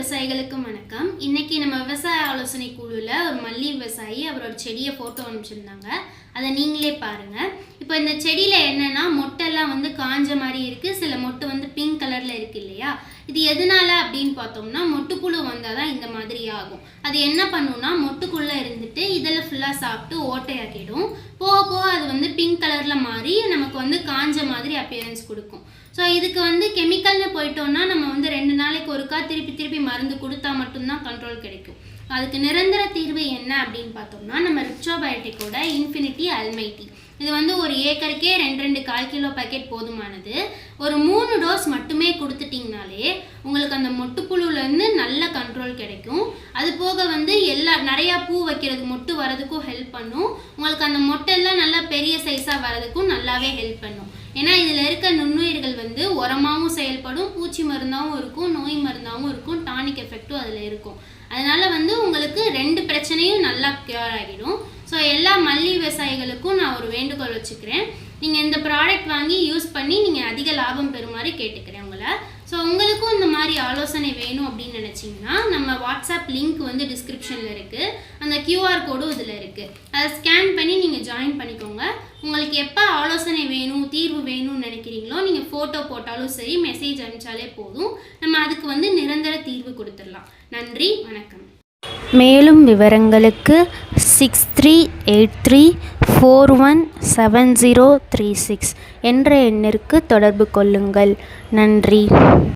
விவசாயிகளுக்கு வணக்கம். இன்னைக்கு நம்ம விவசாய ஆலோசனை குழுவில் ஒரு மல்லி விவசாயி அவரோட செடியை ஃபோட்டோ அனுப்பிச்சிருந்தாங்க. அதை நீங்களே பாருங்க. இப்போ இந்த செடியில் என்னன்னா மொட்டெல்லாம் வந்து காஞ்ச மாதிரி இருக்குது சில மொட்டு வந்து பிங்க் கலரில் இருக்கு இல்லையா? இது எதனால அப்படின்னு பார்த்தோம்னா மொட்டுப்புழு வந்தால் தான் இந்த மாதிரி ஆகும். அது என்ன பண்ணுன்னா மொட்டுக்குள்ளே இருந்துட்டு இதில் ஃபுல்லாக சாப்பிட்டு ஓட்டையாக்கிடும். போக போக அது வந்து பிங்க் கலரில் மாறி நமக்கு வந்து காஞ்ச மாதிரி அப்பியரன்ஸ் கொடுக்கும். ஸோ இதுக்கு வந்து போயிட்டோம்னா நம்ம வந்து ரெண்டு நாளைக்கு ஒருக்கா திருப்பி திருப்பி மருந்து கொடுத்தா மட்டும்தான் கண்ட்ரோல் கிடைக்கும். அதுக்கு நிரந்தர தீர்வு என்ன அப்படின்னு பார்த்தோம்னா நம்ம ரிப்சோபயோட்டிக்கோட இன்ஃபினிட்டி அல்மைட்டி இது வந்து ஒரு ஏக்கருக்கே ரெண்டு ரெண்டு கால் கிலோ பாக்கெட் போதுமானது. ஒரு மூணு டோஸ் மட்டுமே கொடுத்துட்டிங்கனாலே உங்களுக்கு அந்த மொட்டுப்புழுலேருந்து நல்ல கண்ட்ரோல் கிடைக்கும். அது போக வந்து எல்லா நிறையா பூ வைக்கிறது மொட்டு வரதுக்கும் ஹெல்ப் பண்ணும். உங்களுக்கு அந்த மொட்டெல்லாம் நல்லா பெரிய சைஸாக வரதுக்கும் நல்லாவே ஹெல்ப் பண்ணும். ஏன்னா இதில் இருக்க நுண்ணுயிர்கள் வந்து உரமாகவும் செயல்படும் பூச்சி மருந்தாகவும் இருக்கும் நோய் மருந்தாகவும் இருக்கும் டானிக் எஃபெக்ட்டும் அதில் இருக்கும். அதனால் வந்து உங்களுக்கு ரெண்டு பிரச்சனையும் நல்லா க்யூர் ஆகிடும். ஸோ எல்லா மல்லி விவசாயிகளுக்கும் நான் ஒரு வேண்டுகோள் வச்சுக்கிறேன். நீங்கள் இந்த ப்ராடக்ட் வாங்கி யூஸ் பண்ணி நீங்கள் அதிக லாபம் பெறுமாறு கேட்டுக்கிறேன் உங்களை. ஸோ உங்களுக்கும் இந்த மாதிரி ஆலோசனை வேணும் அப்படின்னு நினச்சிங்கன்னா நம்ம வாட்ஸ்அப் லிங்க் வந்து டிஸ்கிரிப்ஷனில் இருக்குது அந்த கியூஆர் கோடும் இதில் இருக்குது அதை ஸ்கேன் பண்ணி நீங்கள் ஜாயின் பண்ணிக்கோங்க. உங்களுக்கு எப்போ ஆலோசனை வேணும் தீர்வு வேணும்னு நினைக்கிறீங்களோ நீங்கள் ஃபோட்டோ போட்டாலும் சரி மெசேஜ் அனுப்பிச்சாலே போதும். நம்ம அதுக்கு வந்து நிரந்தர தீர்வு கொடுத்துடலாம். நன்றி வணக்கம். மேலும் விவரங்களுக்கு six three eight three four one seven zero three six என்ற எண்ணிற்கு தொடர்பு கொள்ளுங்கள். நன்றி.